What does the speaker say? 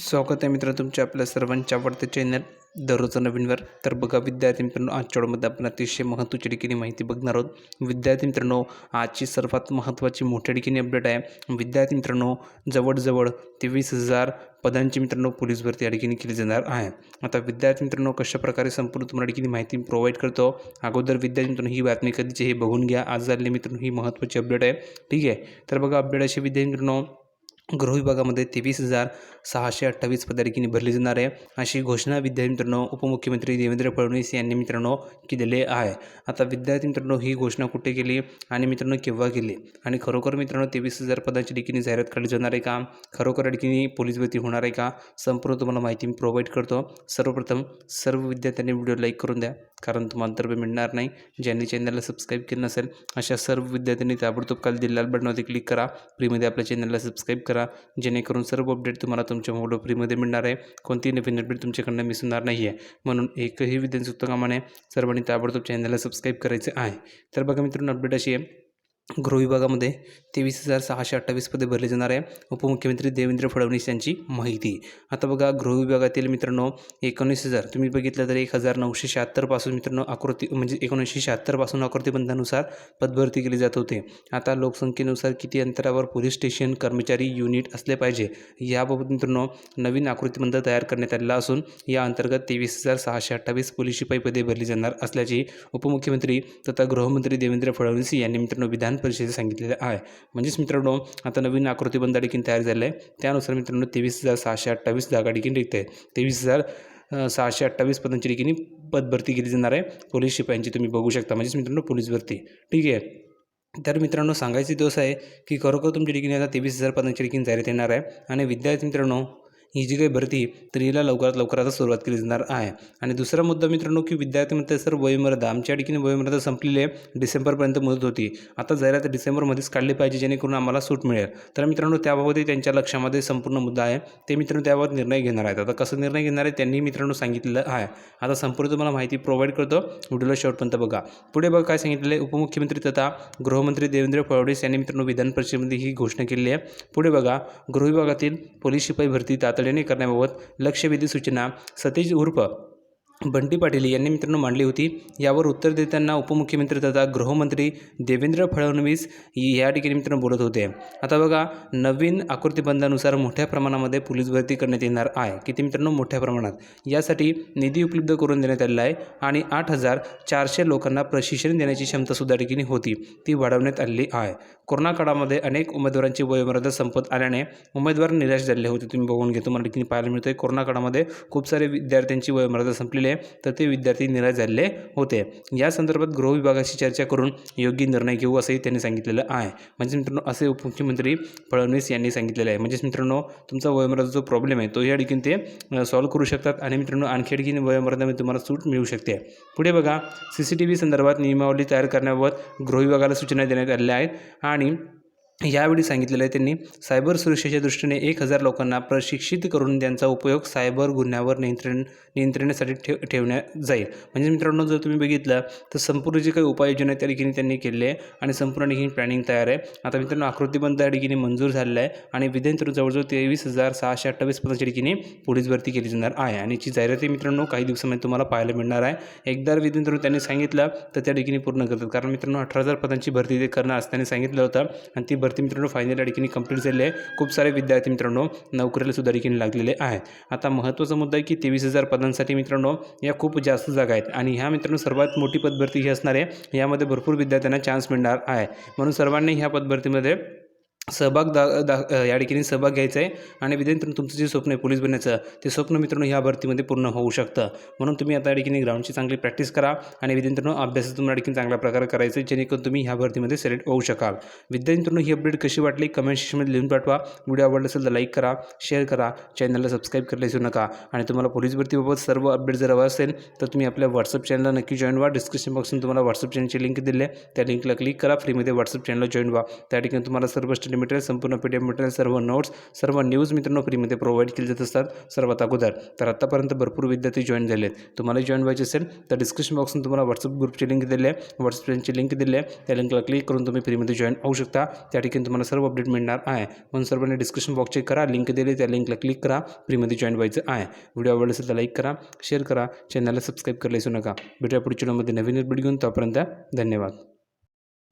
स्वागत आहे मित्र तुमच्या आपल्या सर्वांच्या आवडत्या चॅनल दररोजचा नवीनवर. तर बघा विद्यार्थी मित्रांनो आजच्या वेळेमध्ये आपण अतिशय महत्त्वाची ठिकाणी माहिती बघणार आहोत. विद्यार्थी मित्रांनो आजची सर्वात महत्त्वाची मोठ्या ठिकाणी अपडेट आहे. विद्यार्थी मित्रांनो जवळजवळ तेवीस हजार पदांची मित्रांनो पोलीस भरती या ठिकाणी केली जाणार आहे. आता विद्यार्थी मित्रांनो कशाप्रकारे संपूर्ण तुम्हाला ठिकाणी माहिती प्रोव्हाइड करतो? अगोदर विद्यार्थी मित्रांनो ही बातमी कधीची हे बघून घ्या. आज झालेली मित्रांनो ही महत्त्वाची अपडेट आहे. ठीक आहे? तर बघा अपडेट अशी विद्यार्थी मित्रांनो गृह विभागामध्ये तेवीस हजार सहाशे अठ्ठावीस पदा भरली जाणार आहे. अशी घोषणा विद्यार्थी मित्रांनो उपमुख्यमंत्री देवेंद्र फडणवीस यांनी मित्रांनो केलेले आहे. आता विद्यार्थी मित्रांनो ही घोषणा कुठे केली आणि मित्रांनो केव्हा केली? आणि खरोखर मित्रांनो तेवीस हजार पदांची ठिकाणी जाहिरात काढली जाणार आहे का? खरोखर या पोलीस भरती होणार आहे का? संपूर्ण तुम्हाला माहिती मी प्रोव्हाइड करतो. सर्वप्रथम सर्व विद्यार्थ्यांनी व्हिडिओ लाईक करून द्या कारण तुम्हाला तर मिळणार नाही. ज्यांनी चॅनलला सबस्क्राईब केलं नसेल अशा सर्व विद्यार्थ्यांनी ताबडतोब काल दिलेल्या बटनावरती क्लिक करा. फ्रीमध्ये आपल्या चॅनलला सबस्क्राईब करा. जेणेकरून सर्व अपडेट तुम्हाला तुमच्या मोबाईल फ्रीमध्ये मिळणार आहे. कोणतीही नवीन अपडेट तुमच्याकडनं मिस होणार नाही आहे म्हणून एकही विद्यार्थी चुकता कामाने सर्वांनी ताबडतोब चॅनलला सबस्क्राईब करायचं आहे. तर बघा मित्रांनो अपडेट अशी आहे. गृह विभागामध्ये तेवीस हजार सहाशे अठ्ठावीस पदे भरली जाणार आहे. उपमुख्यमंत्री देवेंद्र फडणवीस यांची माहिती. आता बघा गृह विभागातील मित्रांनो एकोणीस हजार तुम्ही बघितलं तर एक हजार नऊशे शहात्तरपासून मित्रांनो आकृती म्हणजे एकोणीसशे शहात्तरपासून आकृतीबंधानुसार पदभरती केली जात होते. आता लोकसंख्येनुसार किती अंतरावर पोलीस स्टेशन कर्मचारी युनिट असले पाहिजे याबाबत मित्रांनो नवीन आकृतीबंध तयार करण्यात आलेला असून या अंतर्गत तेवीस हजार सहाशे अठ्ठावीस पोलीस शिपाई पदे भरली जाणार असल्याची उपमुख्यमंत्री तथा गृहमंत्री देवेंद्र फडणवीस यांनी मित्रांनो विधान परिषदेत सांगितलेलं आहे. म्हणजेच मित्रांनो आता नवीन आकृतीबंध देखील तयार झालं आहे त्यानुसार मित्रांनो तेवीस हजार सहाशे अठ्ठावीस जागा देखील रिक्त आहे तेवीस हजार सहाशे अठ्ठावीस पदांची ठिकाणी पदभरती केली जाणार आहे. पोलीस शिपायांची तुम्ही बघू शकता. म्हणजेच मित्रांनो पोलीस भरती. ठीक आहे. तर मित्रांनो सांगायचे दिवस आहे की खरोखर तुमच्या ठिकाणी आता तेवीस हजार पदांची ठिकाणी जाहिरात येणार आहे. आणि विद्यार्थी मित्रांनो ही जी काही भरती तर हिला लवकरात लवकर आता सुरुवात केली जाणार आहे. आणि दुसरा मुद्दा मित्रांनो की विद्यार्थी सर वयोमर्यादा आमच्या ठिकाणी वयोमर्यादा संपलेली आहे डिसेंबरपर्यंत मुदत होती. आता जाहिरात डिसेंबरमध्येच काढली पाहिजे जेणेकरून आम्हाला सूट मिळेल. तर मित्रांनो त्याबाबतही त्यांच्या लक्षामध्ये संपूर्ण मुद्दा आहे. ते मित्रांनो त्याबाबत निर्णय घेणार आहेत. आता कसं निर्णय घेणार आहे त्यांनी मित्रांनो सांगितलेलं आहे. आता संपूर्ण तुम्हाला माहिती प्रोव्हाइड करतो. व्हिडिओला शेवटपर्यंत बघा. पुढे बघा काय सांगितलेलं आहे. उपमुख्यमंत्री तथा गृहमंत्री देवेंद्र फडणवीस यांनी मित्रांनो विधान परिषदेमध्ये ही घोषणा केलेली आहे. पुढे बघा. गृह विभागातील पोलीस शिपाई भरती तातडीने करण्याबाबत लक्षवेधी सूचना सतीश उर्फ बंटी पाटील यांनी मित्रांनो मांडली होती. यावर उत्तर देताना उपमुख्यमंत्री तथा गृहमंत्री देवेंद्र फडणवीस या ठिकाणी मित्रांनो बोलत होते. आता बघा नवीन आकृतीबंधानुसार मोठ्या प्रमाणामध्ये पोलीस भरती करण्यात येणार आहे. किती मित्रांनो? मोठ्या प्रमाणात. यासाठी निधी उपलब्ध करून देण्यात आलेला आहे आणि आठ हजार चारशे लोकांना प्रशिक्षण देण्याची क्षमतासुद्धा ठिकाणी होती. ती वाढवण्यात आलेली आहे. कोरोना काळामध्ये अनेक उमेदवारांची वयोमर्यादा संपत आल्याने उमेदवार निराश झाले होते. तुम्ही बघून घेतो मला ठिकाणी पाहायला मिळतं आहे कोरोना काळामध्ये खूप सारे विद्यार्थ्यांची वयोमर्यादा संपलेली आहे. तर ते विद्यार्थी निराश झालेले होते. या संदर्भात गृह विभागाशी चर्चा करून योग्य निर्णय घेऊ असंही त्यांनी सांगितलेलं आहे. म्हणजे मित्रांनो असे उपमुख्यमंत्री फडणवीस यांनी सांगितलेलं आहे. म्हणजेच मित्रांनो तुमचा वयोमर्यादा जो प्रॉब्लेम आहे तो या ठिकाणी ते सॉल्व्ह करू शकतात आणि मित्रांनो आणखी आणखी वयोमर्यादामध्ये तुम्हाला सूट मिळू शकते. पुढे बघा सी सी टी व्ही संदर्भात नियमावली तयार करण्याबाबत गृह विभागाला सूचना देण्यात आलेल्या आहेत आणि यावेळी सांगितलेलं आहे त्यांनी सायबर सुरक्षेच्या दृष्टीने एक हजार लोकांना प्रशिक्षित करून त्यांचा उपयोग सायबर गुन्ह्यावर नियंत्रण नियंत्रणासाठी ठेव ठेवण्यात जाईल. म्हणजे मित्रांनो जर तुम्ही बघितलं तर संपूर्ण जे काही उपाययोजना आहे त्या ठिकाणी त्यांनी केले आहे आणि संपूर्ण ठिकाणी प्लॅनिंग तयार आहे. आता मित्रांनो आकृतीबंध त्या ठिकाणी मंजूर झालेला आहे आणि विद्यार्थी जवळजवळ तेवीस हजार सहाशे अठ्ठावीस पदांच्या ठिकाणी पोलीस भरती केली जाणार आहे. आणि याची जाहिराती मित्रांनो काही दिवसामध्ये तुम्हाला पाहायला मिळणार आहे. एकदा विद्यार्थी त्यांनी सांगितलं तर त्या ठिकाणी पूर्ण करतात. कारण मित्रांनो अठरा हजार पदांची भरती ते करणार असं त्यांनी सांगितलं होतं आणि ती भरती मित्रांनो फायनल या ठिकाणी कंप्लीट झालेली आहे. खूप सारे विद्यार्थी मित्रांनो नोकरीला सुद्धा ठिकाणी लागलेले आहेत. आता महत्त्वाचा मुद्दा आहे की तेवीस हजार पदांसाठी मित्रांनो या खूप जास्त जागा आहेत. आणि ह्या मित्रांनो सर्वात मोठी पदभरती ही असणार आहे यामध्ये भरपूर विद्यार्थ्यांना चान्स मिळणार आहे. म्हणून सर्वांनी ह्या पदभरतीमध्ये सहभाग दा दा या ठिकाणी सहभाग घ्यायचा आहे. आणि विद्यार्थी तुमचं जे स्वप्न आहे पोलीस बनण्याचं ते स्वप्न मित्रांनो ह्या भरतीमध्ये पूर्ण होऊ शकतं. म्हणून तुम्ही आता या ठिकाणी ग्राउंडची चांगली प्रॅक्टिस करा. आणि विद्यार्थ्यांनो अभ्यास तुम्हाला ठिकाणी चांगल्या प्रकारे करायचं आहे जेणेकरून तुम्ही ह्या भरतीमध्ये सिलेक्ट होऊ शकाल. विद्यार्थ्यांनो ही अपडेट कशी वाटली? कमेंट सेक्शनमध्ये लिहून पाठवा. व्हिडिओ आवडला असेल तर लाईक करा शेअर करा. चॅनलला सबस्क्राईब करायला विसरू नका. आणि तुम्हाला पोलीस भरतीबाबत सर्व अपडेट जर हवं असेल तर तुम्ही आपल्या व्हॉट्सअप चॅनलला नक्की जॉईन व्हा. डिस्क्रिप्शन बॉक्समध्ये तुम्हाला व्हॉट्सअप चॅनलची लिंक दिली आहे. त्या लिंकला क्लिक करा. फ्रीमध्ये व्हॉट्सअप चॅनलला जॉईन व्हा. त्या ठिकाणी तुम्हाला सर्व स्टडी स्टडी मटेरियल संपूर्ण पी डी एफ मटेरियल सर्व नोट्स सर्व न्यूज मित्रांनो फ्रीमध्ये प्रोव्हाइड केले जात असतात सर्वात अगोदर. तर आत्तापर्यंत भरपूर विद्यार्थी जॉईन झाले आहेत. तुम्हाला जॉईन व्हायचे असेल तर डिस्क्रिप्शन बॉक्समध्ये तुम्हाला व्हॉट्सअप ग्रुपची लिंक दिली आहे. व्हॉट्सअप लिंक दिली आहे. त्या लिंकला क्लिक करून तुम्ही फ्रीमध्ये जॉईन होऊ शकता. त्या ठिकाणी तुम्हाला सर्व अपडेट मिळणार आहे. म्हणून सर्वांनी डिस्क्रिप्शन बॉक्स चेक करा लिंक दिली त्या लिंकला क्लिक करा फ्रीमध्ये जॉईन व्हायचं आहे. व्हिडिओ आवडला असेल तर लाईक करा शेअर करा चॅनलला सबस्क्राईब करायला विसरू नका. भेटूया पुढच्या व्हिडिओमध्ये नवीन व्हिडिओ घेऊन. तोपर्यंत धन्यवाद.